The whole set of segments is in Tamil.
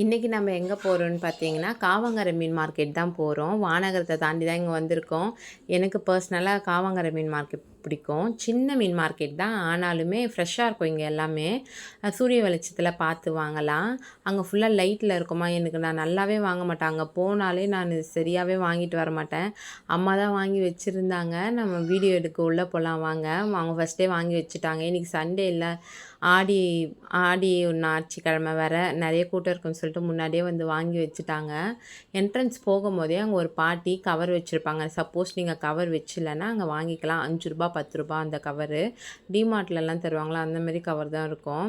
இன்றைக்கி நம்ம எங்கே போகிறோம்னு பார்த்தீங்கன்னா காவங்கரை மீன் மார்க்கெட் தான் போகிறோம் வானகரத்தை தாண்டி தான் இங்கே வந்திருக்கோம். எனக்கு பர்சனலாக காவங்கரை மீன் மார்க்கெட் பிடிக்கும். சின்ன மீன் மார்க்கெட் தான். ஆனாலுமே ஃப்ரெஷ்ஷாக இருக்கும் இங்கே எல்லாமே. சூரிய வெளிச்சத்தில் பார்த்து வாங்கலாம். அங்கே ஃபுல்லாக லைட்டில் இருக்குமா? எனக்கு நான் நல்லாவே வாங்க மாட்டேன். அங்கே போனாலே நான் சரியாகவே வாங்கிட்டு வர மாட்டேன். அம்மா தான் வாங்கி வச்சுருந்தாங்க. நம்ம வீடியோ எடுக்க உள்ளே போகலாம் வாங்க. அவங்க ஃபஸ்ட்டே வாங்கி வச்சுட்டாங்க. இன்றைக்கி சண்டே இல்லை. ஆடி ஆடி ஒன்று ஆட்சிக்கிழமை வேறு. நிறைய கூட்டம் இருக்குன்னு சொல்லிட்டு முன்னாடியே வந்து வாங்கி வச்சுட்டாங்க. என்ட்ரன்ஸ் போகும்போதே அங்கே ஒரு பாட்டி கவர் வச்சுருப்பாங்க. சப்போஸ் நீங்கள் கவர் வச்சில்லைன்னா அங்கே வாங்கிக்கலாம். அஞ்சு ரூபா பத்து ரூபா அந்த கவரு டிமார்ட்லலாம் தருவாங்களா? அந்த மாதிரி கவர் தான் இருக்கும்.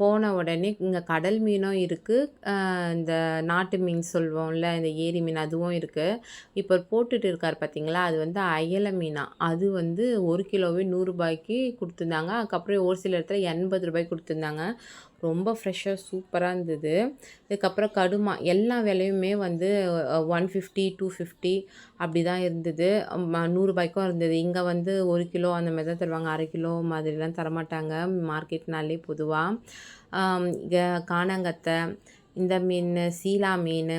போன உடனே இங்கே கடல் மீனும் இருக்குது இந்த நாட்டு மீன் சொல்வோம்ல இந்த ஏரி மீன் அதுவும் இருக்குது இப்போ போட்டுட்டு இருக்கார் பார்த்தீங்களா அது வந்து அயலை மீனா. அது வந்து ஒரு கிலோவே நூறுரூபாய்க்கு கொடுத்துருந்தாங்க. அதுக்கப்புறம் ஒரு சில இடத்துல எண்பது ரூபாய்க்கு கொடுத்துருந்தாங்க. ரொம்ப ஃப்ரெஷ்ஷாக சூப்பராக இருந்தது. இதுக்கப்புறம் கடுமா எல்லா விலையுமே வந்து ஒன் ஃபிஃப்டி டூ ஃபிஃப்டி அப்படி தான் இருந்தது. நூறுரூபாய்க்கும் இருந்தது. இங்கே வந்து ஒரு கிலோ அந்த மாதிரி தான் தருவாங்க. அரை கிலோ மாதிரிலாம் தரமாட்டாங்க. மார்க்கெட்னாலே பொதுவாக காணாங்கத்தை இந்த மீன் சீலா மீன்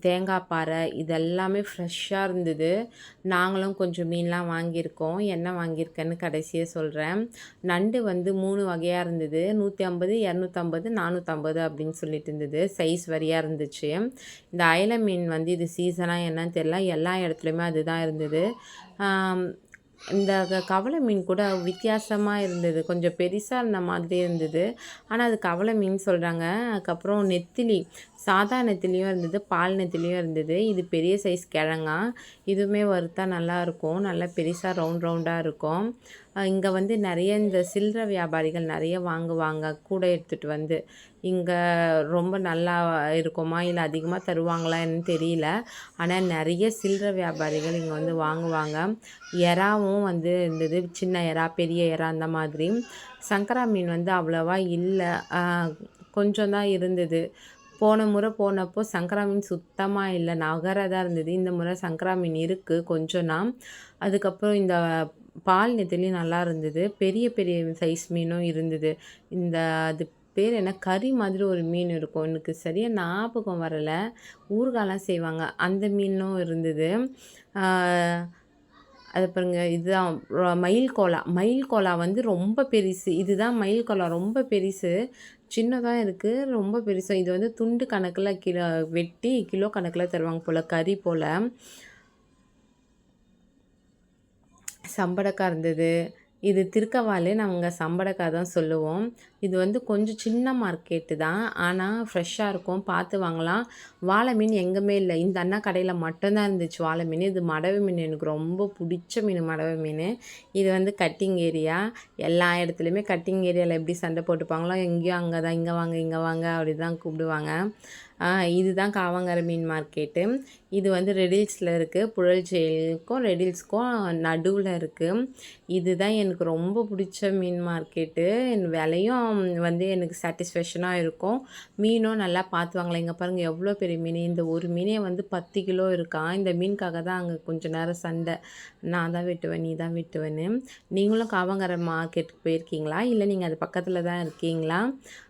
தேங்காய் பாறை இதெல்லாமே ஃப்ரெஷ்ஷாக இருந்தது. நாங்களும் கொஞ்சம் மீன்லாம் வாங்கியிருக்கோம். என்ன வாங்கியிருக்கேன்னு கடைசியாக சொல்கிறேன் நண்டு வந்து மூணு வகையாக இருந்தது. நூற்றி ஐம்பது இரநூத்தம்பது நானூற்றம்பது அப்படின்னு சொல்லிட்டு இருந்தது. சைஸ் வரியாக இருந்துச்சு. இந்த அயல மீன் வந்து இது சீசனாக என்னன்னு தெரியல. எல்லா இடத்துலையுமே அதுதான் இருந்தது. இந்த கவலை மீன் கூட வித்தியாசமாக இருந்தது. கொஞ்சம் பெருசாக இருந்த மாதிரி இருந்தது. ஆனால் அது கவலை மீன் சொல்கிறாங்க அதுக்கப்புறம் நெத்திலி சாதா நெத்திலையும் இருந்தது பால் நெத்திலியும் இருந்தது. இது பெரிய சைஸ் கிழங்கா. இதுவுமே வறுத்தா நல்லாயிருக்கும் நல்லா பெருசாக ரவுண்ட் ரவுண்டாக இருக்கும். இங்கே வந்து நிறைய இந்த சில்லற வியாபாரிகள் நிறைய வாங்குவாங்க. கூட எடுத்துகிட்டு வந்து இங்கே ரொம்ப நல்லா இருக்குமா? இல்லை அதிகமாக தருவாங்களா என்னன்னு தெரியல. ஆனால் நிறைய சில்லற வியாபாரிகள் இங்கே வந்து வாங்குவாங்க. எறாவும் வந்து இருந்தது. சின்ன எறா பெரிய எறா அந்த மாதிரி. சங்கரா மீன் வந்து அவ்வளோவா இல்லை. கொஞ்சம் தான் இருந்தது. போன முறை போனப்போ சங்கரா மீன் சுத்தமாக இல்லை. நகரதாக இருந்தது. இந்த முறை சங்கரா மீன் இருக்குது கொஞ்சம்னா அதுக்கப்புறம் இந்த பால் நெத்திலியும் நல்லா இருந்தது. பெரிய பெரிய சைஸ் மீனும் இருந்தது. இந்த அது பேர் என்ன? கறி மாதிரி ஒரு மீன் இருக்கும். எனக்கு சரியாக ஞாபகம் வரலை. ஊறுகாலாம் செய்வாங்க. அந்த மீனும் இருந்தது. அது பாருங்க இதுதான். மயில் கோலா. மயில் கோலா வந்து ரொம்ப பெருசு. இதுதான் மயில் கோலா. ரொம்ப பெருசு. சின்னதாக இருக்குது ரொம்ப பெருசு. இது வந்து துண்டு கணக்கில் கிலோ வெட்டி கிலோ கணக்கில் தருவாங்க போல். கறி போல். சம்படக்காய் இருந்தது. இது திருக்கவாலு நாங்கள் சம்படக்காய் தான் சொல்லுவோம். இது வந்து கொஞ்சம் சின்ன மார்க்கெட்டு தான். ஆனால் ஃப்ரெஷ்ஷாக இருக்கும். பார்த்து வாங்கலாம். வாழை மீன் எங்கேயுமே இல்லை. இந்த அண்ணா கடையில் மட்டும்தான் இருந்துச்சு வாழை மீன். இது மடவை மீன். எனக்கு ரொம்ப பிடிச்ச மீன் மடவை மீன். இது வந்து கட்டிங் ஏரியா எல்லா இடத்துலையுமே கட்டிங் ஏரியாவில் எப்படி சண்டை போட்டுப்பாங்களோ எங்கேயும் அங்கே தான் இங்கே வாங்க இங்கே வாங்க அப்படி தான் கூப்பிடுவாங்க. இதுதான் காவங்கரை மீன் மார்க்கெட்டு. இது வந்து ரெடில்ஸில் இருக்குது புழல் செயலுக்கும் ரெடில்ஸ்க்கும் நடுவில் இருக்குது இதுதான் எனக்கு ரொம்ப பிடிச்ச மீன் மார்க்கெட்டு. விலையும் வந்து எனக்கு சாட்டிஸ்ஃபேக்ஷனாக இருக்கும். மீனும் நல்லா பார்த்துவாங்களே இங்கே பாருங்கள் எவ்வளோ பெரிய மீன். இந்த ஒரு மீனே வந்து பத்து கிலோ இருக்கான் இந்த மீனுக்காக தான் அங்கே கொஞ்சம் நேரம் சண்டை. நான் தான் வெட்டுவேன் நீ தான் வெட்டுவேன்னு. நீங்களும் காவங்கரை மார்க்கெட்டுக்கு போயிருக்கீங்களா? இல்லை நீங்கள் அது பக்கத்தில் தான் இருக்கீங்களா?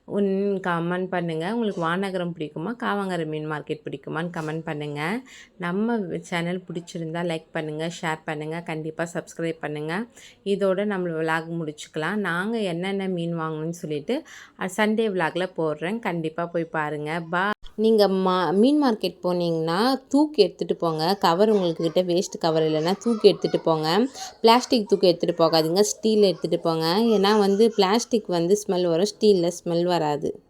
உன் கமெண்ட் பண்ணுங்கள் உங்களுக்கு வானகரம் பிடிக்குமா? காவங்கரை மீன் மார்க்கெட் பிடிக்குமான்னு கமெண்ட் பண்ணுங்கள் நம்ம சேனல் பிடிச்சிருந்தா லைக் பண்ணுங்கள் ஷேர் பண்ணுங்கள் கண்டிப்பாக சப்ஸ்கிரைப் பண்ணுங்கள் இதோடு நம்ம விலாக் முடிச்சுக்கலாம். நாங்கள் என்னென்ன மீன் வாங்கணும்னு சொல்லிட்டு சண்டே விலாகில் போடுறேன். கண்டிப்பாக போய் பாருங்கள் பா நீங்கள் மா மீன் மார்க்கெட் போனீங்கன்னா தூக்கி எடுத்துகிட்டு போங்க. கவர் உங்களுக்கு கிட்ட வேஸ்ட் கவர் இல்லைன்னா தூக்கி எடுத்துகிட்டு போங்க. பிளாஸ்டிக் தூக்கி எடுத்துகிட்டு போகாதீங்க. ஸ்டீல் எடுத்துகிட்டு போங்க. ஏன்னா வந்து பிளாஸ்டிக் வந்து ஸ்மெல் வரும். ஸ்டீலில் ஸ்மெல் வராது.